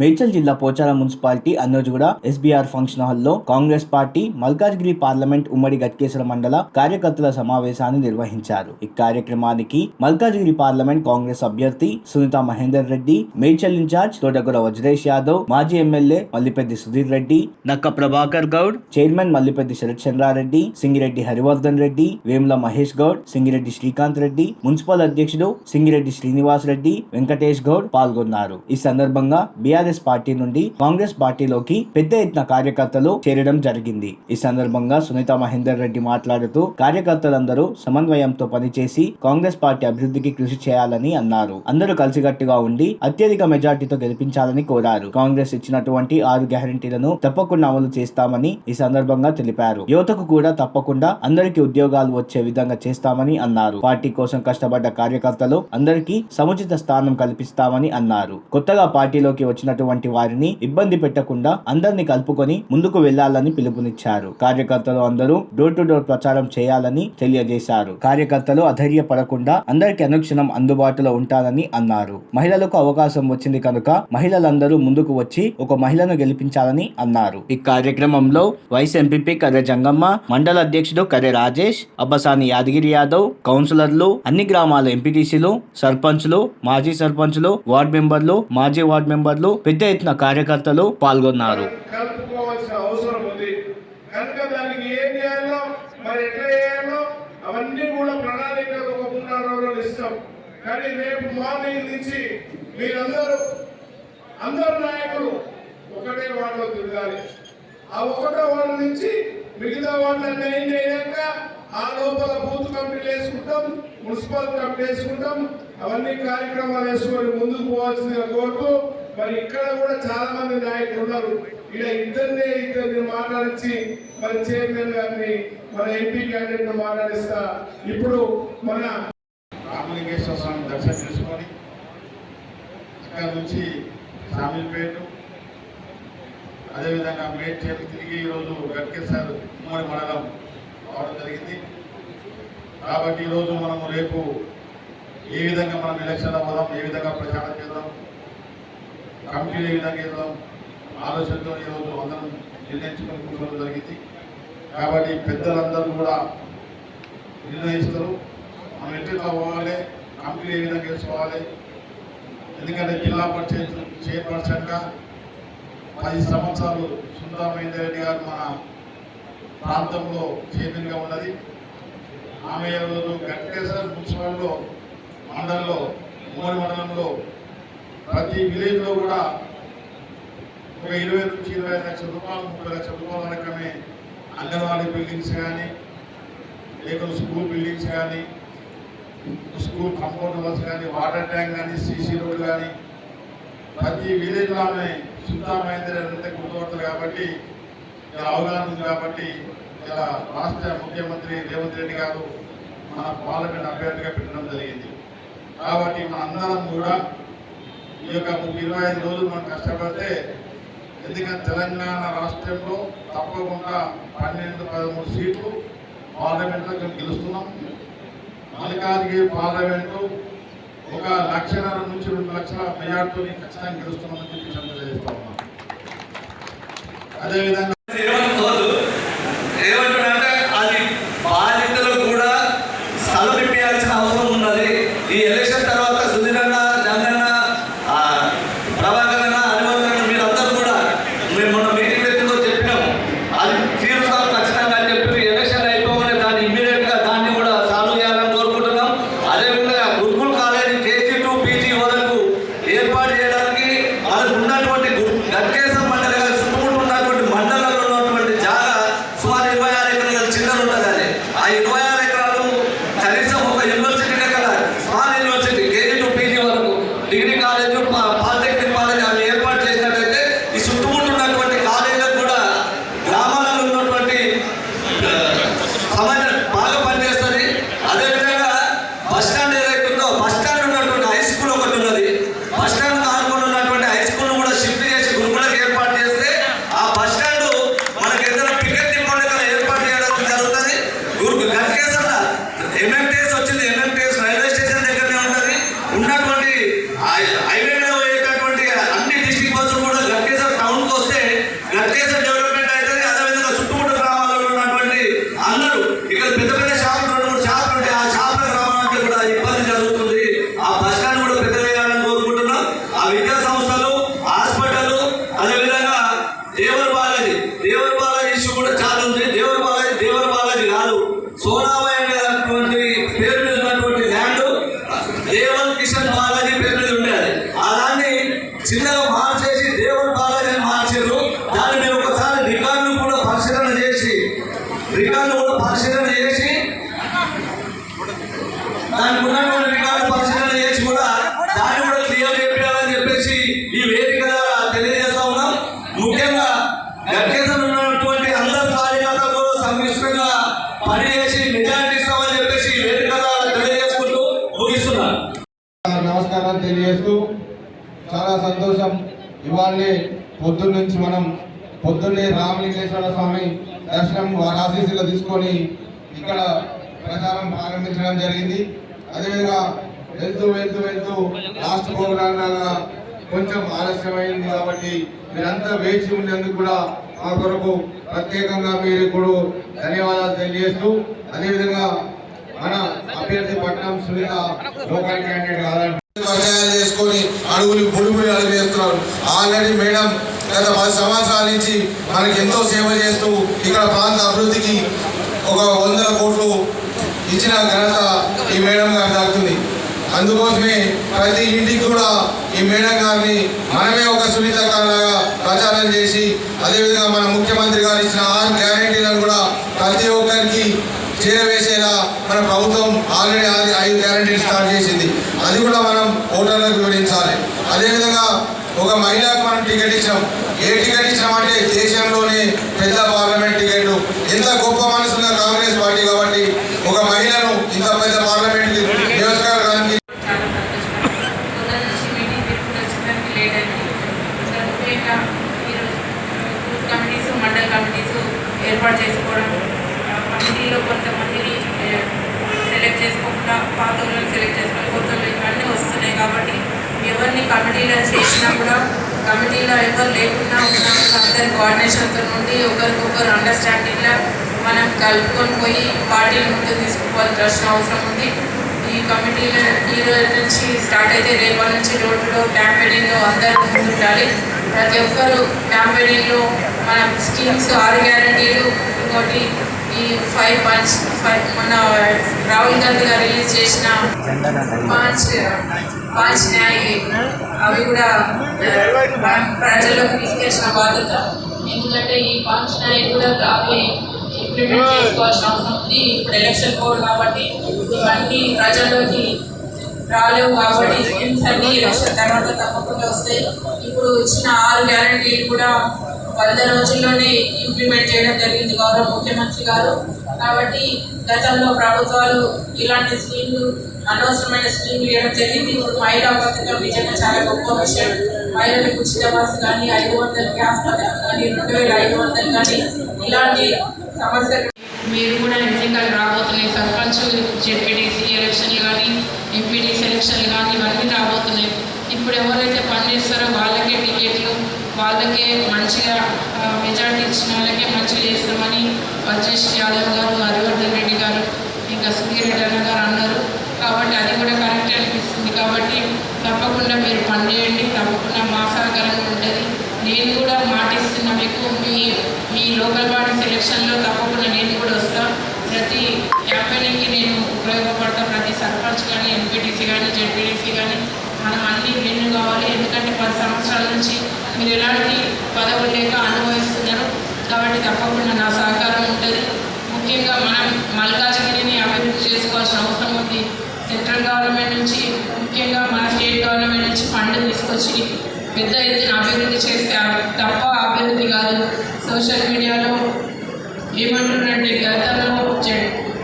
మేడ్చల్ జిల్లా Pocharam municipality Annojuguda SBR function హాల్లో Congress party Malkajgiri parliament ఉమ్మడి గట్కేశ్వర మండల కార్యకర్తల సమావేశాన్ని నిర్వహించారు. ఈ కార్యక్రమానికి మల్కాజ్గిరి పార్లమెంట్ కాంగ్రెస్ అభ్యర్థి సునీత మహేందర్ రెడ్డి మేడ్చల్ ఇన్ఛార్జ్ తోటగూడ వజ్రేష్ యాదవ్ మాజీ MLA Mallipeddi Sudheer Reddy Nakka Prabhakar Goud chairman Mallipeddi Sharath Chandrareddy Singireddy Harivardhan Reddy Vemula Mahesh Goud Singireddy Srikanth Reddy municipal అధ్యక్షుడు సింగిరెడ్డి శ్రీనివాస్ రెడ్డి వెంకటేష్ గౌడ్ పాల్గొన్నారు. ఈ సందర్భంగా బీఆర్ఎస్ పార్టీ నుండి కాంగ్రెస్ పార్టీలోకి పెద్ద ఎత్తున కార్యకర్తలు చేరడం జరిగింది. ఈ సందర్భంగా సునీత మహేందర్ రెడ్డి మాట్లాడుతూ కార్యకర్తలందరూ సమన్వయంతో పనిచేసి కాంగ్రెస్ పార్టీ అభివృద్ధికి కృషి చేయాలని అన్నారు. అందరూ కలిసికట్టుగా ఉండి అత్యధిక మెజార్టీతో గెలిపించాలని కోరారు. కాంగ్రెస్ ఇచ్చినటువంటి ఆరు గ్యారంటీలను తప్పకుండా అమలు చేస్తామని ఈ సందర్భంగా తెలిపారు. యువతకు కూడా తప్పకుండా అందరికీ ఉద్యోగాలు వచ్చే విధంగా చేస్తామని అన్నారు. పార్టీ కోసం కష్టపడ్డ కార్యకర్తలు అందరికీ సముచిత స్థానం కల్పిస్తామని అన్నారు. కొత్తగా పార్టీలోకి అటువంటి వారిని ఇబ్బంది పెట్టకుండా అందరినీ కలుపుకొని ముందుకు వెళ్ళాలని పిలుపునిచ్చారు. కార్యకర్తలు అందరూ డోర్ టు డోర్ ప్రచారం చేయాలని తెలియజేశారు. కార్యకర్తలు అధైర్యపడకుండా అందరికీ అనుక్షణం అందుబాటులో ఉంటారని అన్నారు. మహిళలకు అవకాశం వచ్చింది కనుక మహిళలందరూ ముందుకు వచ్చి ఒక మహిళను గెలిపించాలని అన్నారు. ఈ కార్యక్రమంలో వైస్ ఎంపీపీ కర్రె జంగమ్మ మండల అధ్యక్షుడు కర్రె రాజేష్ అబ్బసాని యాదగిరి యాదవ్ కౌన్సిలర్లు అన్ని గ్రామాల ఎంపీటీసీలు సర్పంచ్లు మాజీ సర్పంచ్లు వార్డు మెంబర్లు మాజీ వార్డు మెంబర్లు పెద్ద ఎత్తున కార్యకర్తలు పాల్గొన్నారు. కలుపుకోవాల్సిన అవసరం ఉంది. కనుక దానికి ఏం చేయాలో మరి ఎట్లా చేయాలో అవన్నీ కూడా ప్రణాళికలు ఒక మూడు ఇస్తాం కానీ రేపు మార్నింగ్ నుంచి మీరందరూ అందరు నాయకులు ఒకటే వార్డులో తిరగాలి. ఆ ఒకటో వార్డు నుంచి మిగతా వార్డులన్నీ ఏం చేయాక ఆ లోపల బూత్ కమిటీలు వేసుకుంటాం మున్సిపల్ కమిటీ వేసుకుంటాం అవన్నీ కార్యక్రమాలు వేసుకొని ముందుకు పోవాల్సిందిగా కోరుతూ మరి ఇక్కడ కూడా చాలా మంది నాయకులు ఉన్నారు. ఇలా ఇద్దరినే ఇద్దరిని మాట్లాడించి మరి చైర్మన్ గారిని మన ఎంపీ క్యాండిడేట్ మాట్లాడిస్తా. ఇప్పుడు మన రామలింగేశ్వర స్వామి దర్శనం చేసుకొని అక్కడ నుంచి సామిల్పేట అదేవిధంగా మేడ్చేలు తిరిగి ఈరోజు గట్కేశ్వర్ ఉమ్మడి మండలం రావడం జరిగింది. కాబట్టి ఈరోజు మనము రేపు ఏ విధంగా మనం ఎలక్షన్లో పోదాం ఏ విధంగా ప్రచారం చేద్దాం కమిటీలు ఏ విధంగా చేద్దాం ఆలోచనతో ఈరోజు అందరం నిర్ణయించుకుని కూర్చోవడం జరిగింది. కాబట్టి పెద్దలందరూ కూడా నిర్ణయిస్తారు. మనం ఎట్లా పోవాలి కంపెనీ ఏ విధంగా వేసుకోవాలి ఎందుకంటే జిల్లా పరిషత్ చైర్పర్సన్గా పది సంవత్సరాలు సుందరమహేందర్ రెడ్డి గారు మన ప్రాంతంలో చైర్మన్గా ఉన్నది. ఆమె రోజు వెంకటేశ్వర మున్సిపల్లో మండలంలో మూడు మండలంలో ప్రతి విలేజ్లో కూడా ఒక ఇరవై నుంచి ఇరవై ఐదు లక్షల రూపాయలు ముప్పై లక్షల రూపాయల వరకమే అంగన్వాడీ బిల్డింగ్స్ కానీ లేకపోతే స్కూల్ బిల్డింగ్స్ కానీ స్కూల్ కంపౌండ్ వాల్స్ కానీ వాటర్ ట్యాంక్ కానీ సీసీ రోడ్ కానీ ప్రతి విలేజ్లో ఆమె సుద్దామైంది గుర్తుపడతారు కాబట్టి ఇలా అవగాహన ఉంది కాబట్టి ఇలా రాష్ట్ర ముఖ్యమంత్రి రేవంత్ రెడ్డి గారు మన పార్లమెంట్ అభ్యర్థిగా పెట్టడం జరిగింది. కాబట్టి మన అందరం కూడా ఈ యొక్క ముప్పై ఇరవై ఐదు రోజులు మనం కష్టపడితే ఎందుకంటే తెలంగాణ రాష్ట్రంలో తప్పకుండా పన్నెండు పదమూడు సీట్లు పార్లమెంట్లో మేము గెలుస్తున్నాం. మల్లికార్గిరి పార్లమెంటు ఒక లక్షన్నర నుంచి రెండు లక్షల మెజార్టీని ఖచ్చితంగా గెలుస్తున్నామని చెప్పి తెలియజేస్తా ఉన్నాం. అదేవిధంగా దానిని ఒకసారి రికార్డు కూడా పరిశీలన చేసి రికార్డు కూడా పరిశీలన చేసి దానికి ఉన్నటువంటి రికార్డు పరిశీలన చేసి కూడా దాన్ని కూడా క్లియర్ చేయాలని చెప్పేసి ఈ వేదిక ద్వారా తెలియజేస్తా ఉన్నాం. ముఖ్యంగా గట్టేసం ఉన్నటువంటి అందరి కార్యకర్తలు సమిష్టంగా పనిచేసి నిజాయితీ ఇస్తామని చెప్పేసి ఈ వేదిక ద్వారా తెలియజేసుకుంటూ ముగిస్తున్నాను. నమస్కారం తెలియజేస్తూ చాలా సంతోషం. ఇవాళ పొద్దున్న నుంచి మనం పొద్దున్నే రామలింగేశ్వర స్వామి దర్శనం వారి ఆశీస్సులు తీసుకొని ఇక్కడ ప్రచారం ప్రారంభించడం జరిగింది. అదేవిధంగా వెళ్తూ వెళ్తూ వెళ్తూ లాస్ట్ ప్రోగ్రాం కొంచెం ఆలస్యమైంది కాబట్టి మీరంతా వేచి ఉండేందుకు కూడా మా కొరకు ప్రత్యేకంగా మీరు ఇప్పుడు ధన్యవాదాలు తెలియజేస్తూ అదేవిధంగా మన అభ్యర్థి పట్నం సునీత లోకల్ క్యాండిడేట్ కాదండి. చేసుకొని అడుగులు బుడిబుడి అడుగు వేస్తున్నారు ఆల్రెడీ మేడం గత పది సంవత్సరాల నుంచి మనకి ఎంతో సేవ చేస్తూ ఇక్కడ ప్రాంత అభివృద్ధికి ఒక వందల కోట్లు ఇచ్చిన ఘనత ఈ మేడం గారికి దక్కుతుంది అందుకోసమే ప్రతి ఇంటికి కూడా ఈ మేడం గారిని మనమే ఒక సునీత ప్రచారం చేసి అదేవిధంగా మన ముఖ్యమంత్రి గారు ఇచ్చిన ఆరు గ్యారంటీలను కూడా ప్రతి ఒక్కరికి చేరవేసేలా మన ప్రభుత్వం ఆల్రెడీ ఐదు గ్యారంటీలు స్టార్ట్ చేసింది. అది కూడా మనం ఓటర్లకు వివరించాలి. అదేవిధంగా ఒక మహిళకు మనం టికెట్ ఇచ్చాం. ఏ టికెట్ ఇచ్చినామంటే దేశంలోనే పెద్ద పార్లమెంట్ టికెట్. ఎంత గొప్ప మనసు కాంగ్రెస్ పార్టీ కాబట్టి ఒక మహిళను ఇంత పెద్ద పార్లమెంట్ నియోజకవర్గానికి చాలా సంతోషం పొద్దున్న నుంచి మీటింగ్ పెట్టుకుని వచ్చేసరికి లేట్ అయింది ఇంకా ముఖ్యంగా ఈరోజు బూత్ కమిటీస్ మండల కమిటీస్ ఏర్పాటు చేసుకోవడం ఆ, కమిటీలో కొంతమందిని ఏ, సెలెక్ట్ చేసుకోకుండా పాత వాళ్ళని సెలెక్ట్ చేసుకొని కొత్త వాళ్ళు ఇవన్నీ వస్తున్నాయి కాబట్టి ఎవరిని కమిటీలో చేసినా కూడా కమిటీలో ఎవరు లేకుండా ఉన్నా కూడా అందరి కోఆర్డినేషన్తో నుండి ఒకరికొకరు అండర్స్టాండింగ్లో మనం కలుపుకొని పోయి పార్టీని ముందుకు తీసుకుపోవాల్సిన అవసరం ఉంది ఈ కమిటీలో ఈ రోజు నుంచి స్టార్ట్ అయితే రేపటి నుంచి డోర్ టు డోర్ క్యాంపెయినింగ్లో అందరూ ముందుండాలి ప్రతి ఒక్కరు క్యాంపెయినింగ్లో మన స్కీమ్స్ ఆరు గ్యారంటీలు ఇంకోటి ఈ ఫైవ్ పంచ్ ఫైవ్ మన రాహుల్ గాంధీ గారు రిలీజ్ చేసిన పాంచ్ పాంచ్ న్యాయ్ అవి కూడా ప్రజల్లోకి తీసుకెళ్ళిన బాధ్యత ఎందుకంటే ఈ పాంచ్ న్యాయ్ కూడా అవి ఇంప్లిమెంట్ చేసుకోవాల్సిన అవసరం ఉంది. ఇప్పుడు ఎలక్షన్ కోడ్ కాబట్టి ఇవన్నీ ప్రజల్లోకి రాలేవు కాబట్టి స్కీమ్స్ అన్ని ఎలక్షన్ తర్వాత తప్పకుండా వస్తాయి. ఇప్పుడు ఇచ్చిన ఆరు గ్యారంటీలు కూడా వంద రోజుల్లోనే ఇంప్లిమెంట్ చేయడం జరిగింది గౌరవ ముఖ్యమంత్రి గారు. కాబట్టి గతంలో ప్రభుత్వాలు ఇలాంటి స్కీమ్లు అనవసరమైన స్కీమ్లు ఇవ్వడం జరిగింది. ఇప్పుడు మహిళా పథకం నిజంగా చాలా గొప్ప విషయం. మహిళలకు ఉచిత బస్సు కానీ ఐదు వందల గ్యాస్ పథకం కానీ రెండు వేల ఐదు వందలు కానీ ఇలాంటి సమస్యలు మీరు కూడా నిజంగా రాబోతున్నాయి సర్పంచ్ జెడ్పీటీసీ ఎలక్షన్లు కానీ ఎంపీడీ సెలక్షన్లు కానీ ఇవన్నీ రాబోతున్నాయి. ఇప్పుడు ఎవరైతే పనిచేస్తారో వాళ్ళకే టికెట్లు వాళ్ళకే మంచిగా మెజార్టీ ఇచ్చిన వాళ్ళకే మంచిగా చేస్తామని వచ్చేష్ యాదవ్ గారు హరివర్ధన్ రెడ్డి గారు ఇంకా సుధీర్ రెడ్డి అన్న గారు అన్నారు కాబట్టి అది కూడా కరెక్ట్ అనిపిస్తుంది కాబట్టి తప్పకుండా మీరు పనిచేయండి తప్పకుండా మా సహకారం ఉంటుంది నేను కూడా మాటిస్తున్నా మీకు మీ మీ లోకల్ బాడీ సెలక్షన్లో తప్పకుండా నేను కూడా వస్తాను ప్రతి క్యాంపెయినింగ్కి నేను ఉపయోగపడతా ప్రతి సర్పంచ్ కానీ ఎంపీటీసీ కానీ జెడ్పీటీసీ కానీ మనం అన్ని విన్ను కావాలి ఎందుకంటే పది సంవత్సరాల నుంచి మీరు ఎలాంటి పదవులు లేక అనుభవిస్తున్నారు కాబట్టి తప్పకుండా నా సహకారం ఉంటుంది ముఖ్యంగా మనం మల్కాజ్గిరిని అభివృద్ధి చేసుకోవాల్సిన అవసరం ఉంది సెంట్రల్ గవర్నమెంట్ నుంచి ముఖ్యంగా మన స్టేట్ గవర్నమెంట్ నుంచి ఫండ్ తీసుకొచ్చి పెద్ద ఎత్తున అభివృద్ధి చేస్తే తప్ప అభివృద్ధి కాదు. సోషల్ మీడియాలో ఏమంటున్నారంటే గతంలో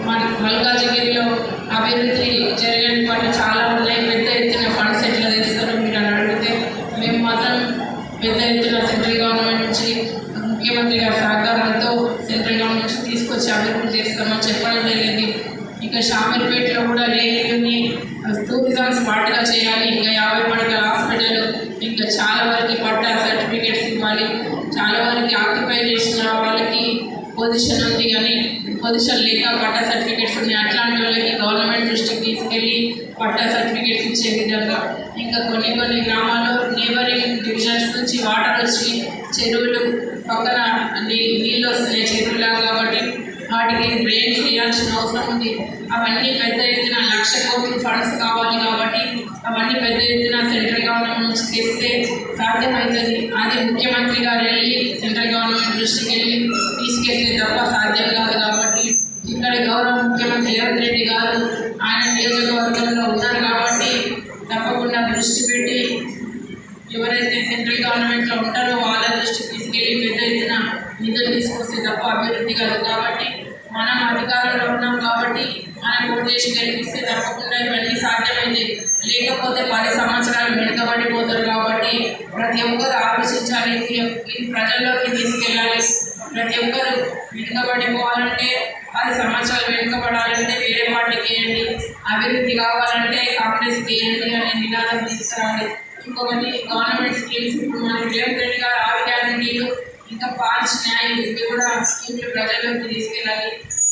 మన మల్కాజగిరిలో అభివృద్ధి జరగని పనులు చాలా ఉన్నాయి. పెద్ద ఎత్తున ఫండ్స్ ఎట్లా తెస్తారో మీరు అని అడిగితే మేము మాత్రం పెద్ద ఎత్తున సెంట్రల్ గవర్నమెంట్ నుంచి ముఖ్యమంత్రి గారి సహకారంతో సెంట్రల్ గవర్నమెంట్ నుంచి తీసుకొచ్చి అభివృద్ధి చేస్తామని చెప్పడం జరిగింది. ఇక షామిర్ కూడా లేని టూరిజం స్మార్ట్గా చేయాలి ఇంకా యాభై పడకల హాస్పిటల్ ఇంకా చాలా వరకు పట్టా సర్టిఫికేట్స్ ఇవ్వాలి చాలా వరకు ఆక్యుపై చేసిన వాళ్ళకి పొజిషన్ ఉంది కానీ పొజిషన్ లేక పట్టా సర్టిఫికేట్స్ ఉన్నాయి. అట్లాంటి వాళ్ళకి గవర్నమెంట్ దృష్టికి తీసుకెళ్ళి పట్టా సర్టిఫికేట్స్ ఇచ్చే విధంగా ఇంకా కొన్ని కొన్ని గ్రామాల్లో నేబరింగ్ డివిజన్స్ నుంచి వాటర్ వచ్చి చెరువులు పక్కన నీ- నీళ్ళు వస్తున్నాయి చెరువులాగా కాబట్టి వాటికి డ్రైన్ చేయాల్సిన అవసరం ఉంది అవన్నీ పెద్ద ఎత్తున లక్ష కోట్లు ఫండ్స్ కావాలి కాబట్టి అవన్నీ పెద్ద ఎత్తున సెంట్రల్ గవర్నమెంట్ నుంచి తెస్తే సాధ్యమవుతుంది అది ముఖ్యమంత్రి గారు వెళ్ళి సెంట్రల్ గవర్నమెంట్ దృష్టికి వెళ్ళి తీసుకెళ్తే తప్ప సాధ్యం కాదు కాబట్టి ఇక్కడ గౌరవ ముఖ్యమంత్రి రేవంత్ రెడ్డి గారు ఆయన నియోజకవర్గంలో ఉన్నారు కాబట్టి తప్పకుండా దృష్టి పెట్టి ఎవరైతే సెంట్రల్ గవర్నమెంట్లో ఉంటారో వాళ్ళ దృష్టికి తీసుకెళ్ళి పెద్ద ఎత్తున నిధులు తీసుకొస్తే తప్ప అభివృద్ధి కాదు కాబట్టి మనం అధికారంలో ఉన్నాం కాబట్టి మన ఓటేసి గెలిపిస్తే తప్పకుండా ఇవన్నీ సాధ్యమైంది. లేకపోతే పది సంవత్సరాలు వెనుకబడిపోతారు కాబట్టి ప్రతి ఒక్కరు ఆలోచించాలి. ఇది ప్రజల్లోకి తీసుకెళ్ళాలి. ప్రతి ఒక్కరు వెనుకబడిపోవాలంటే పది సంవత్సరాలు వెనుకబడాలంటే వేరే పార్టీకి వేయండి అభివృద్ధి కావాలంటే కాంగ్రెస్కి వేయండి అనే నినాదం తీసుకురావాలి. ఇంకొకటి గవర్నమెంట్ స్కీమ్స్ ఇప్పుడు మన రేవంత్ రెడ్డి గారు ఆరు గ్యారంటీలు ఇంకా పాంచ్ న్యాయం ఇవి కూడా స్కీమ్లు ప్రజల్లోకి తీసుకెళ్ళాలి.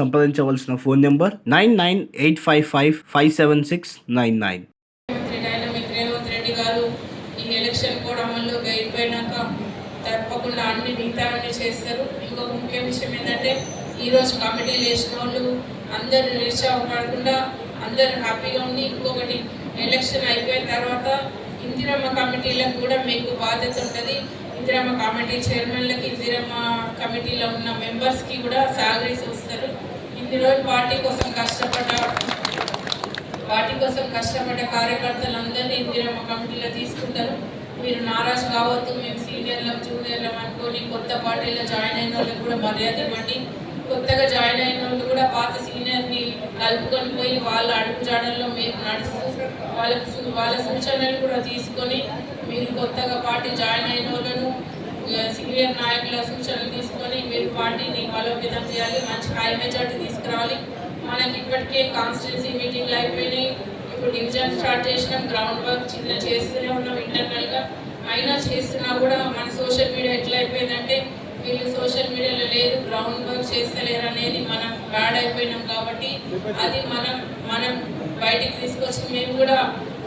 సంప్రదించవలసిన phone number nine nine eight five five five seven six nine nine. గారు ఈ ఎలక్షన్ తప్పకుండా అన్ని మిగతా అన్ని చేస్తారు. ఇంకొక ముఖ్య విషయం ఏంటంటే ఈరోజు కమిటీలు వేసిన వాళ్ళు అందరు నిరుత్సాహపడకుండా అందరు హ్యాపీగా ఉండి ఇంకొకటి ఎలక్షన్ అయిపోయిన తర్వాత ఇందిరమ్మ కమిటీలకు కూడా మీకు బాధ్యత ఉంటుంది. ఇందిరమ్మ కమిటీ చైర్మన్లకి ఇందిరమ్మ కమిటీలో ఉన్న మెంబర్స్కి కూడా శాలరీస్ వస్తారు. ఇన్ని రోజులు పార్టీ కోసం కష్టపడ్డ పార్టీ కోసం కష్టపడ్డ కార్యకర్తలందరినీ ఇందిరమ్మ కమిటీలో తీసుకుంటారు. మీరు నారాజ్ కావద్దు మేము సీనియర్లం జూనియర్లం అనుకొని కొత్త పార్టీలో జాయిన్ అయిన వాళ్ళకి కూడా మర్యాద ఇవ్వండి. కొత్తగా జాయిన్ అయిన వాళ్ళు కూడా పాత సీనియర్ని కలుపుకొని పోయి వాళ్ళ అడుగు జాడల్లో మీరు నడుస్తూ వాళ్ళకి వాళ్ళ సూచనలు కూడా తీసుకొని మీరు కొత్తగా పార్టీ జాయిన్ అయిన వాళ్ళను సీనియర్ నాయకుల సూచనలు తీసుకొని మీరు పార్టీని బలోపేతం చేయాలి మంచి హై మెజార్టీ తీసుకురావాలి. మనకి ఇప్పటికే కాన్స్టిట్యున్సీ మీటింగ్లు అయిపోయినాయి. ఇప్పుడు డివిజన్ స్టార్ట్ చేసినాం గ్రౌండ్ వర్క్ చిన్న చేస్తూనే ఉన్నాం ఇంటర్నల్గా. అయినా చేస్తున్నా కూడా మన సోషల్ మీడియా ఎట్లా అయిపోయిందంటే వీళ్ళు సోషల్ మీడియాలో లేదు గ్రౌండ్ వర్క్ చేస్తలేరు అనేది మనం బ్యాడ్ అయిపోయినాం కాబట్టి అది మనం మనం బయటికి తీసుకొచ్చి మేము కూడా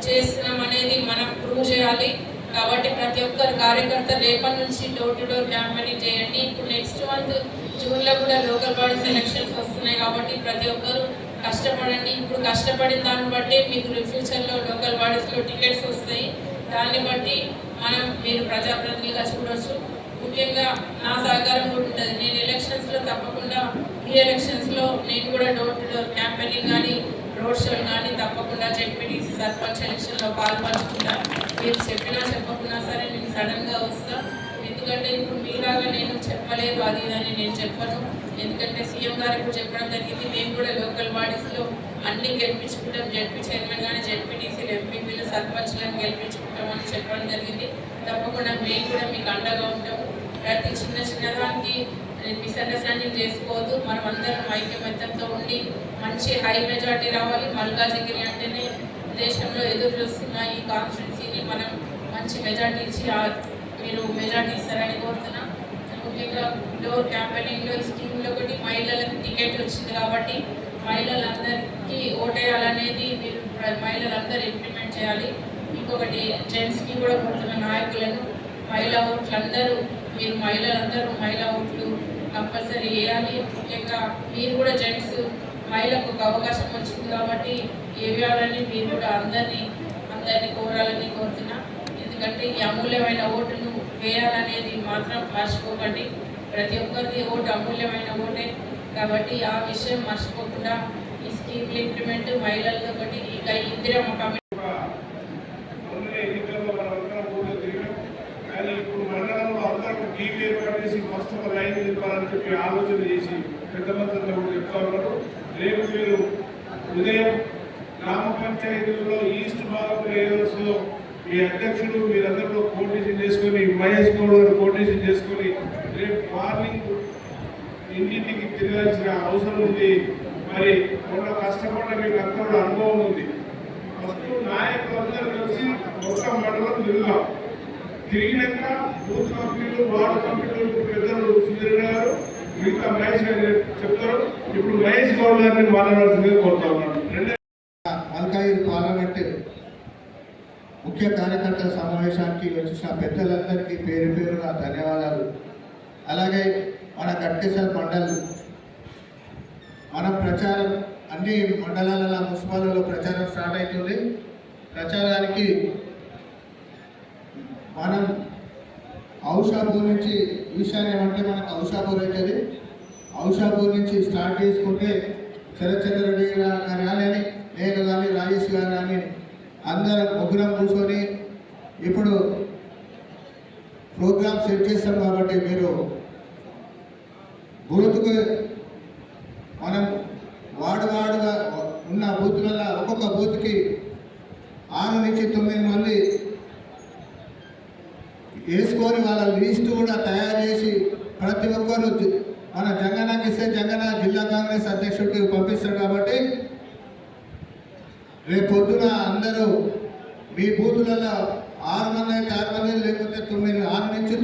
చేస్తున్నాం అనేది మనం ప్రూవ్ చేయాలి. కాబట్టి ప్రతి ఒక్కరు కార్యకర్త రేపటి నుంచి డోర్ టు డోర్ క్యాంపెయినింగ్ చేయండి. ఇప్పుడు నెక్స్ట్ మంత్ జూన్లో కూడా లోకల్ బాడీస్ ఎలక్షన్స్ వస్తున్నాయి కాబట్టి ప్రతి ఒక్కరు కష్టపడండి. ఇప్పుడు కష్టపడిన దాన్ని బట్టి మీకు ఫ్యూచర్లో లోకల్ బాడీస్లో టికెట్స్ వస్తాయి. దాన్ని బట్టి మనం మీరు ప్రజాప్రతినిధిగా చూడొచ్చు. ముఖ్యంగా నా సహకారం కూడా ఉంటుంది. నేను ఎలక్షన్స్లో తప్పకుండా ఈ ఎలక్షన్స్లో నేను కూడా డోర్ టు డోర్ క్యాంపెయినింగ్ కానీ రోడ్ షోలు కానీ తప్పకుండా జెడ్పీటీసీ సర్పంచ్ ఎలక్షన్లో పాల్పంచుకుంటా మీరు చెప్పినా చెప్పకున్నా సరే నేను సడన్గా వస్తా. ఎందుకంటే ఇప్పుడు మీలాగా నేను చెప్పలేదు అది అని నేను చెప్పను. ఎందుకంటే సీఎం గారు ఇప్పుడు చెప్పడం జరిగింది. మేము కూడా లోకల్ బాడీస్లో అన్ని గెలిపించుకుంటాం. జెడ్పీ చైర్మన్ కానీ జెడ్పీటీసీలు ఎంపీపీలు సర్పంచ్లను గెలిపించుకుంటామని చెప్పడం జరిగింది. తప్పకుండా మేము కూడా మీకు అండగా ఉంటాము. ప్రతి చిన్న చిన్నదానికి మిస్అండర్స్టాండింగ్ చేసుకోవద్దు. మనం అందరం ఐక్యమత్యంతో ఉండి మంచి హై మెజార్టీ రావాలి. మల్కాజిగిరి అంటేనే దేశంలో ఎదురు చూస్తున్న ఈ కాన్స్టిట్యున్సీని మనం మంచి మెజార్టీ ఇచ్చి మీరు మెజార్టీ ఇస్తారని కోరుతున్నా. ముఖ్యంగా డోర్ క్యాంపెయినింగ్లో స్కీమ్లో ఒకటి మహిళలకు టికెట్ వచ్చింది కాబట్టి మహిళలందరికీ ఓటేయాలనేది మీరు మహిళలందరూ ఇంప్లిమెంట్ చేయాలి. ఇంకొకటి జెంట్స్కి కూడా కోరుతున్న నాయకులను మహిళా ఓట్లు అందరూ మీరు మహిళలందరూ మహిళా ఓట్లు కంపల్సరీ వేయాలి ముఖ్యంగా మీరు కూడా జెంట్స్ మహిళకు ఒక అవకాశం వచ్చింది కాబట్టి వేయాలని మీరు కూడా అందరినీ అందరినీ కోరాలని కోరుతున్నా. ఎందుకంటే ఈ అమూల్యమైన ఓటును వేయాలనేది మాత్రం మర్చిపోకండి. ప్రతి ఒక్కరిది ఓటు అమూల్యమైన ఓటే. కాబట్టి ఆ విషయం మర్చిపోకుండా ఈ స్కీమ్లు ఇంప్లిమెంట్ మహిళలతో ఒకటి. ఇక ఇందిరమ్మ కమిటీ మొన్న ఎన్నికల్లో మనం అందరం కూడా తిరిగాం కానీ ఇప్పుడు మండలంలో అందరం టీవీ ఏర్పాటు చేసి చెప్పే ఆలోచన చేసి పెద్దమంతంగా కూడా ఉన్నారు. రేపు మీరు ఉదయం గ్రామ పంచాయతీలో ఈస్ట్ భాగం ఏరియాస్లో మీ అధ్యక్షుడు మీరందరూ కోటేషన్ చేసుకొని మహేష్ గౌడ్ గారు కోటేషన్ చేసుకొని రేపు మార్నింగ్ ఇంటింటికి తిరగాల్సిన అవసరం ఉంది. మరి కొంత కష్టపడ్డ మీకు అందరూ అనుభవం ఉంది. ఫస్ట్ నాయకులందరూ కలిసి ఒక్క మండలం తిరుగుదాం తిరిగినాక బూత్ కంపెనీలు వార్డు కంపెనీలు పెద్దలు సుధీర్ గారు మిగతా మహేష్ గారు చెప్తారు. ఇప్పుడు మహేష్ గౌడ్ గారిని మాట్లాడాల్సిందిగా కోరుతా ఉన్నాను రెండే పార్లమెంట్ ముఖ్య కార్యకర్తల సమావేశానికి వచ్చిన పెద్దలందరికీ పేరు పేరున ధన్యవాదాలు. అలాగే మన గట్కేశ్వర్ మండల్ మన ప్రచారం అన్ని మండలాల మున్సిపాలలో ప్రచారం స్టార్ట్ అవుతుంది. ప్రచారానికి మనం ఔషాపూర్ నుంచి ఈశాన్యం అంటే మనకు ఔషాపూర్ అవుతుంది ఔషాపూర్ నుంచి స్టార్ట్ చేసుకుంటే శరత్చంద్ర రెడ్డి గారు కానీ నేను కానీ రాజేష్ గారు కానీ అందరం ముగ్గురం కూర్చొని ఇప్పుడు ప్రోగ్రామ్ సెట్ చేస్తాం కాబట్టి మీరు బూత్కు మనం వాడు వార్డుగా ఉన్న బూత్లలో ఒక్కొక్క బూత్కి ఆరు నుంచి తొమ్మిది మంది వేసుకొని వాళ్ళ లిస్ట్ కూడా తయారు చేసి ప్రతి ఒక్కరు మన జగనకి ఇస్తే జగన్న జిల్లా కాంగ్రెస్ అధ్యక్షుడికి పంపిస్తాడు కాబట్టి రేపు పొద్దున అందరూ మీ బూతులలో ఆరు మంది అయితే ఆరు మంది లేకపోతే తొమ్మిది ఆరు నుంచి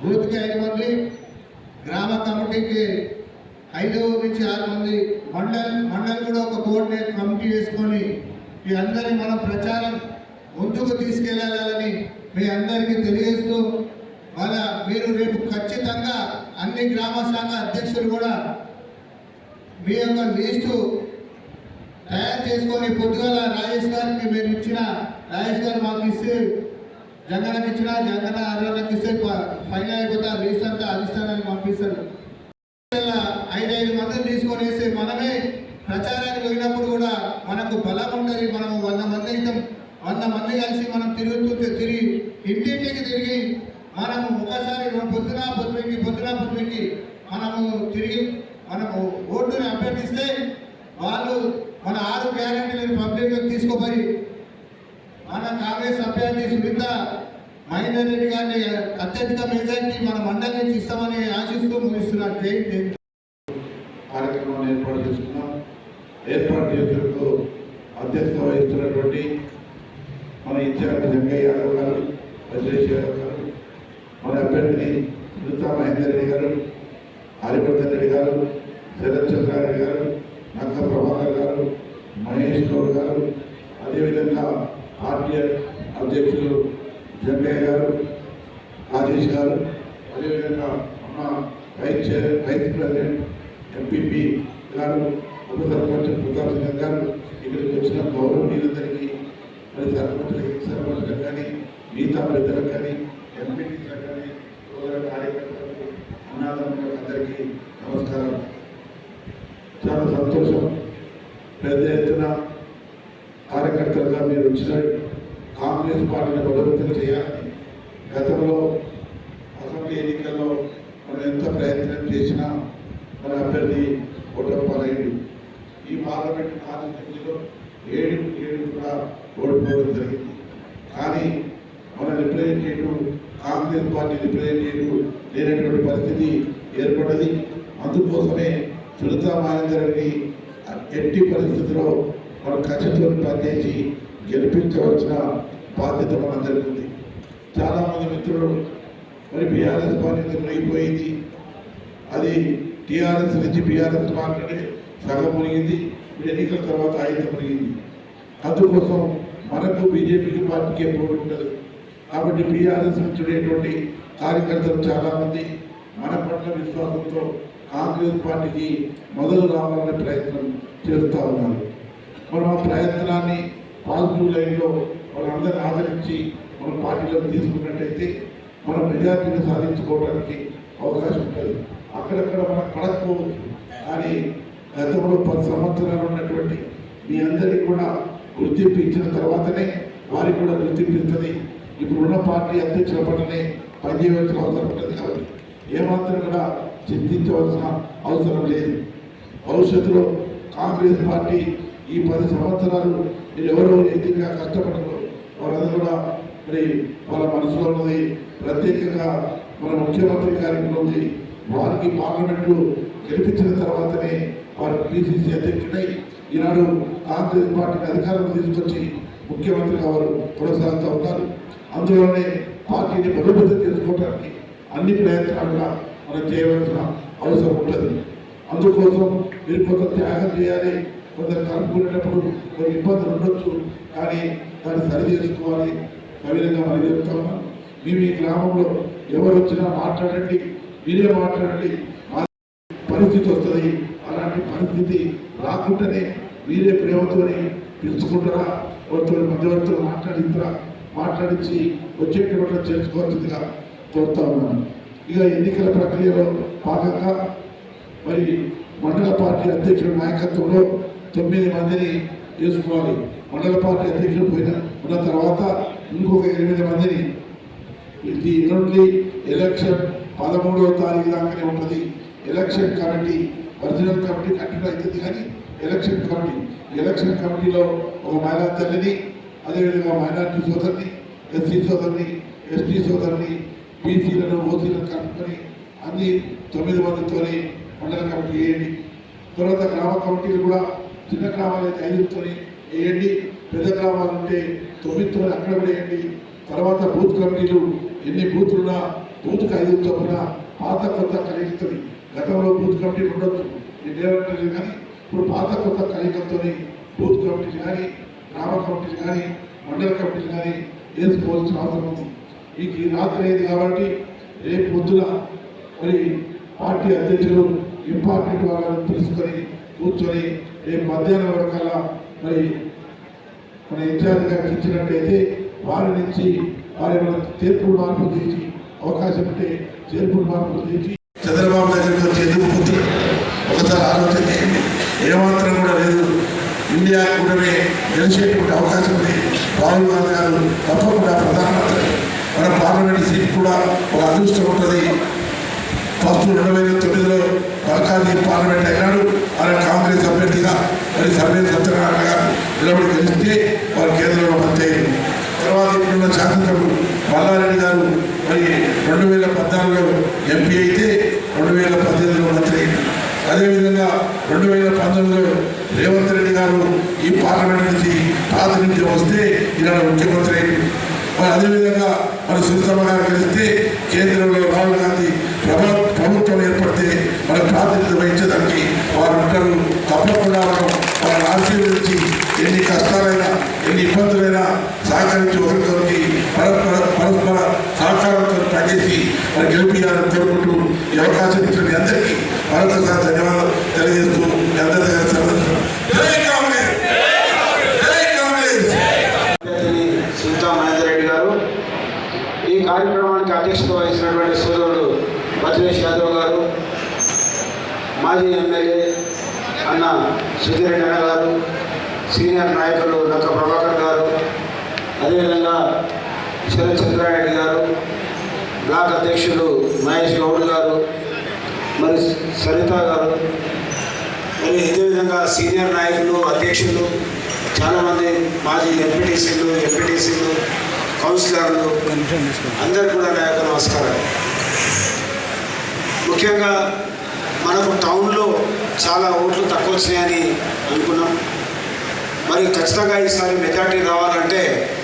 బూత్కి ఐదు మంది గ్రామ కమిటీకి ఐదు నుంచి ఆరు మంది మండల్ మండలి కూడా ఒక కోఆర్డినేట్ కమిటీ వేసుకొని ఈ అందరి మనం ప్రచారం ముందుకు తీసుకెళ్ళాలని మీ అందరికీ తెలియజేస్తూ వాళ్ళ మీరు రేపు ఖచ్చితంగా అన్ని గ్రామ శాఖ అధ్యక్షులు కూడా మీ యొక్క లిస్టు తయారు చేసుకొని పొద్దుగల రాజేష్ గారికి మీరు ఇచ్చిన రాజేష్ గారు మాకు ఇస్తే జగన్కి ఇచ్చిన జగన్ అరుణకి ఇస్తే ఫైనల్ అయిపోతే లిస్ట్ అంతా అధిష్టానాన్ని పంపిస్తారు. ఐదైదు మందిని తీసుకొని వేస్తే మనమే ప్రచారానికి పోయినప్పుడు కూడా మనకు బలం ఉంటుంది. మనం వంద మంది అయితే వంద మంది కలిసి మనం తిరుగుతుంటే తిరిగి ఇంటింటికి తిరిగి మనము ఒకసారి పొద్దున పొద్దుకి పొద్దున పొద్దుకి మనము తిరిగి మనము ఓటుని అభ్యర్థిస్తే వాళ్ళు మన ఆరు గ్యారెంటీలను పబ్లిక్ తీసుకోబోయి మన కాంగ్రెస్ అభ్యర్థి సునీత మహేందర్ రెడ్డి గారిని అత్యధిక మెజార్టీ మన మండలి నుంచి ఇస్తామని ఆశిస్తూ ముగిస్తున్నాను జై కార్యక్రమం ఏర్పాటు చేసుకున్నాం. ఏర్పాటు చేసేందుకు అధ్యక్షత వహిస్తున్నటువంటి మన ఇన్ఛార్జ్ వెంకయ్య యాదవ్ గారు వజ్రేష్ గారు మన అభ్యర్థిని హిందుతా మహేందర్ రెడ్డి గారు హరివర్ధన్ రెడ్డి గారు శరత్ చంద్రారెడ్డి గారు నక్క ప్రభాకర్ గారు మహేష్ గౌడ్ గారు అదేవిధంగా పార్టీ అధ్యక్షులు జంగయ్య గారు రాజేష్ గారు అదేవిధంగా మన vice chair vice president MPP గారు ఉప సర్పంచ్ ప్రతాప్ సింగ్ గారు ఇక్కడికి వచ్చిన గౌరవనీయులందరికీ మరి సర్పంచ్ సర్పంచ్ కానీ మిగతా పెద్దలకు కానీ ఎంపీటీలకు కానీ సోదర కార్యకర్తలకు అన్నాదములకు అందరికీ నమస్కారం. చాలా సంతోషం. పెద్ద ఎత్తున కార్యకర్తలుగా మీరు వచ్చిన కాంగ్రెస్ పార్టీని బలోపేతం చేయాలని గతంలో అసెంబ్లీ ఎన్నికల్లో మనం ఎంత ప్రయత్నం చేసినా మన అభ్యర్థి ఓటపాలయ్యాడు ఈ పార్లమెంట్ కాన్స్టిట్యూన్సీలో ఏడు ఏడు కూడా ఓడిపోవడం జరిగింది. కానీ మన రిప్రజెంటేటివ్ కాంగ్రెస్ పార్టీ రిప్రజెంటేటివ్ లేనటువంటి పరిస్థితి ఏర్పడ్డది. అందుకోసమే సునీతా మహేందర్ని ఎట్టి పరిస్థితిలో మనం ఖచ్చితంగా పనిచేసి గెలిపించవలసిన బాధ్యత మనందరికీ ఉంది చాలామంది మిత్రులు మరి బీఆర్ఎస్ పార్టీ మునిగిపోయింది అది టీఆర్ఎస్ నుంచి బీఆర్ఎస్ పార్టీ సగం మునిగింది ఎన్నికల తర్వాత ఆయుధం మునిగింది. అందుకోసం మనకు బీజేపీకి పార్టీకి ఎప్పుడు ఉండదు. కాబట్టి బీఆర్ఎస్ నుంచి ఉండేటువంటి కార్యకర్తలు చాలామంది మన పట్ల విశ్వాసంతో కాంగ్రెస్ పార్టీకి మొదలు రావాలనే ప్రయత్నం చేస్తూ ఉన్నారు. మనం ఆ ప్రయత్నాన్ని పాజిటివ్ లైన్లో మనందరిని ఆదరించి మన పార్టీలో తీసుకున్నట్టయితే మనం మెజార్టీని సాధించుకోవడానికి అవకాశం ఉంటుంది. అక్కడక్కడ మనకు పడకపోవచ్చు. కానీ గతంలో పది సంవత్సరాలు ఉన్నటువంటి మీ అందరికీ కూడా గుర్తింపు ఇచ్చిన తర్వాతనే వారికి కూడా గుర్తింపు ఇస్తుంది. ఇప్పుడున్న పార్టీ అధ్యక్షుల పట్లనే పనిచేయవలసిన అవసరం ఉంటుంది కాబట్టి ఏమాత్రం కూడా చింతించవలసిన అవసరం లేదు. భవిష్యత్తులో కాంగ్రెస్ పార్టీ ఈ పది సంవత్సరాలు మీరు ఎవరు ఎదురుగా కష్టపడరు. వాళ్ళందరూ కూడా మరి వాళ్ళ మనసులో ఉన్నది ప్రత్యేకంగా మన ముఖ్యమంత్రి కార్యక్రమం ఉంది వారికి పార్లమెంటు గెలిపించిన తర్వాతనే వారు పిసిసి అధ్యక్షుడై ఈనాడు కాంగ్రెస్ పార్టీకి అధికారం తీసుకొచ్చి ముఖ్యమంత్రిగా వారు కొనసాగుతూ ఉన్నారు. అందువల్లనే పార్టీని బలోపేతం చేసుకోవడానికి అన్ని ప్రయత్నాలు కూడా మనం చేయవలసిన అవసరం ఉంటుంది. అందుకోసం మీరు కొంత త్యాగం చేయాలి కొందరు కనుక్కునేటప్పుడు కొన్ని ఇబ్బందులు ఉండొచ్చు కానీ దాన్ని సరి చేసుకోవాలి. కవిధంగా మనం చెప్తాము మేము ఈ గ్రామంలో ఎవరు వచ్చినా మాట్లాడండి మీరే మాట్లాడండి. మా పరిస్థితి వస్తుంది. అలాంటి పరిస్థితి రాకుండానే మీరే ప్రేమతోని పిలుచుకుంటారా? వాళ్ళతో మధ్యవర్తులు మాట్లాడిస్తారా? మాట్లాడించి వచ్చేటువంటి చేసుకోవాల్సిందిగా కోరుతా ఉన్నాను. ఇక ఎన్నికల ప్రక్రియలో భాగంగా మరి మండల పార్టీ అధ్యక్షుల నాయకత్వంలో తొమ్మిది మందిని చేసుకోవాలి. మండల పార్టీ అధ్యక్షులు పోయిన ఉన్న తర్వాత ఇంకొక ఎనిమిది మందిని ఇది ఎల్లుండి ఎలక్షన్ పదమూడవ తారీఖు దాకానే ఉంటుంది. Election committee original committee continue అవుతుంది కానీ ఎలక్షన్ కమిటీ ఎలక్షన్ కమిటీలో ఒక మహిళా తల్లిని అదేవిధంగా మైనార్టీ సోదరిని ఎస్సీ సోదరిని ఎస్టీ సోదరిని బీసీలను ఓసీలను కలుపుకొని అన్ని తొమ్మిది మందితోని మండల కమిటీ వేయండి తర్వాత గ్రామ కమిటీలు కూడా చిన్న గ్రామాలు అయితే ఐదుతోని వేయండి పెద్ద గ్రామాలు ఉంటే తొమ్మిదితో అక్కడ కూడా వేయండి తర్వాత బూత్ కమిటీలు ఎన్ని బూత్లున్నా బూత్కి ఐదు చొప్పున పాత కొత్త కలిగిస్తుంది గతంలో బూత్ కమిటీలు ఉండొచ్చు నేను కానీ ఇప్పుడు పాత కొత్త కలిగంతో బూత్ కమిటీలు కానీ గ్రామ కమిటీలు కానీ మండల కమిటీలు కానీ వేసుకోవాల్సిన అవసరం ఉంది. మీకు ఈ రాత్రి అయింది కాబట్టి రేపు పొద్దున మరి పార్టీ అధ్యక్షులు ఇంపార్టెంట్ వాళ్ళని తెలుసుకొని కూర్చొని రేపు మధ్యాహ్నం వరకల్లా మరి మన ఇన్ఛార్జ్ గారికి ఇచ్చినట్టయితే వారి నుంచి వారి తీర్పులు మార్పు చేసి అవకాశం ఉంటే తీర్పులు మార్పు చేసి చంద్రబాబు దగ్గరికి వచ్చి ఎందుకు ఒకసారి ఆలోచన ఏమాత్రం కూడా లేదు. ఇండియా కూడమే గెలిచేటువంటి అవకాశం ఉంది. రాహుల్ గాంధీ గారు తప్పకుండా ప్రధానమంత్రి. మన పార్లమెంట్ సీట్ కూడా ఒక అదృష్టం ఉంటుంది. ఫస్ట్ రెండు వేల తొమ్మిదిలో మల్కాజీ పార్లమెంట్ అయినాడు. ఆయన కాంగ్రెస్ అభ్యర్థిగా మరి సర్వే సత్యనారాయణ గారు నిలబడి గెలిస్తే వారు కేంద్రంలో మంత్రి తర్వాత ఇప్పుడున్న శాసనసభ్యుడు మల్లారెడ్డి గారు మరి రెండు వేల పద్నాలుగులో ఎంపీ అయితే రెండు వేల పద్దెనిమిదిలో మంత్రి అయినారు అదేవిధంగా రెండు వేల పంతొమ్మిదిలో రేవంత్ రెడ్డి గారు ఈ పార్లమెంట్ నుంచి ప్రాతినిధ్యం వస్తే ఈనాడు ముఖ్యమంత్రి మరి అదేవిధంగా మన సునీతమ్మ గారు గెలిస్తే కేంద్రంలో రాహుల్ గాంధీ ప్రభుత్వం ఏర్పడితే మన ప్రాతినిధ్యం వహించడానికి వారు ఉంటారు తప్పకుండా మనం వారిని ఆశీర్వదించి ఎన్ని కష్టాలైనా ఎన్ని ఇబ్బందులైనా సహకరించి ఒకరికొకరికి పరస్పర పరస్పర సహకారంతో పనిచేసి మరి గెలిపించాలని కోరుకుంటూ ఈ అవకాశం ఇచ్చిన మీ అందరికీ మరొకసారి ధన్యవాదాలు తెలియజేస్తూ మీ అందరి దగ్గర సెలవు. జై కాంగ్రెస్ జై కాంగ్రెస్ అభ్యర్థిని సునీతా మహేందర్ రెడ్డి గారు ఈ కార్యక్రమానికి అధ్యక్షత వహించినటువంటి సోదరుడు భద్రేష్ యాదవ్ గారు మాజీ ఎమ్మెల్యే అన్న సుధీరెడ్డి గారు సీనియర్ నాయకులు నక్క ప్రభాకర్ గారు అదేవిధంగా శరత్ గారు బ్లాక్ అధ్యక్షులు మహేష్ గౌడ్ గారు మరి సరిత గారు మరి ఇదేవిధంగా సీనియర్ నాయకులు అధ్యక్షులు చాలామంది మాజీ ఎంపీటీసీలు ఎంపీటీసీలు కౌన్సిలర్లు అందరికీ కూడా నా యొక్క నమస్కారం. ముఖ్యంగా మనకు టౌన్లో చాలా ఓట్లు తక్కువ వచ్చాయని అనుకున్నాం. మరి ఖచ్చితంగా ఈసారి మెజార్టీ రావాలంటే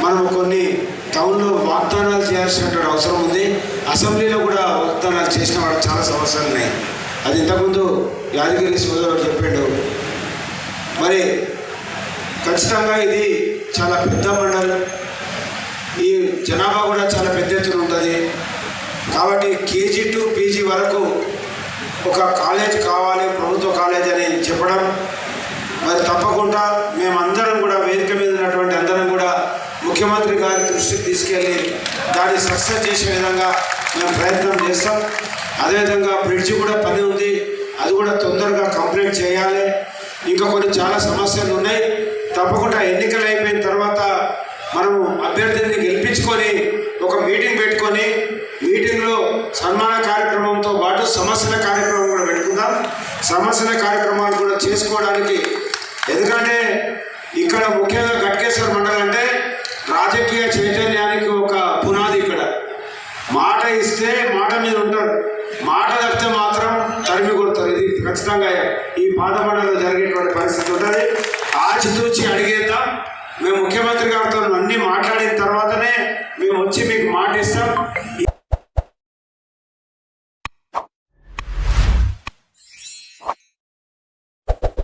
మనం కొన్ని టౌన్లో వాగ్దానాలు చేయాల్సినటువంటి అవసరం ఉంది. అసెంబ్లీలో కూడా వాగ్దానాలు చేసిన వాళ్ళకి చాలా సమస్యలు ఉన్నాయి. అది ఇంతకుముందు యాదగిరి సోదరుడు చెప్పాడు. మరి ఖచ్చితంగా ఇది చాలా పెద్ద మండలం. ఈ జనాభా కూడా చాలా పెద్ద ఎత్తున ఉంటుంది. కాబట్టి కేజీ టు పీజీ వరకు ఒక కాలేజ్ కావాలి ప్రభుత్వ కాలేజ్ అని చెప్పడం. మరి తప్పకుండా మేమందరం కూడా వేదిక మీద ఉన్నటువంటి అందరం కూడా ముఖ్యమంత్రి గారి దృష్టికి తీసుకెళ్ళి దాన్ని సక్సెస్ చేసే విధంగా మేము ప్రయత్నం చేస్తాం. అదేవిధంగా బ్రిడ్జ్ కూడా పని ఉంది. అది కూడా తొందరగా కంప్లీట్ చేయాలి. ఇంకా కొన్ని చాలా సమస్యలు ఉన్నాయి. తప్పకుండా ఎన్నికలు అయిపోయిన తర్వాత మనము అభ్యర్థిని గెలిపించుకొని ఒక మీటింగ్ పెట్టుకొని మీటింగ్లో సన్మాన కార్యక్రమంతో పాటు సమస్యల కార్యక్రమం సమస్యల కార్యక్రమాలు కూడా చేసుకోవడానికి. ఎందుకంటే ఇక్కడ ముఖ్యంగా ఘట్కేశ్వర మండలం అంటే రాజకీయ చైతన్యానికి ఒక పునాది ఇక్కడ. మాట ఇస్తే మాట మీద ఉంటారు. మాట తప్పితే మాత్రం తరిమి కొడతారు. ఇది ఖచ్చితంగా ఈ పాతమండలో జరిగేటువంటి పరిస్థితి ఉంటుంది. ఆచితూచి అడిగేద్దాం. మేము ముఖ్యమంత్రి గారితో అన్నీ మాట్లాడిన తర్వాతనే మేము వచ్చి మీకు మాట ఇస్తాం.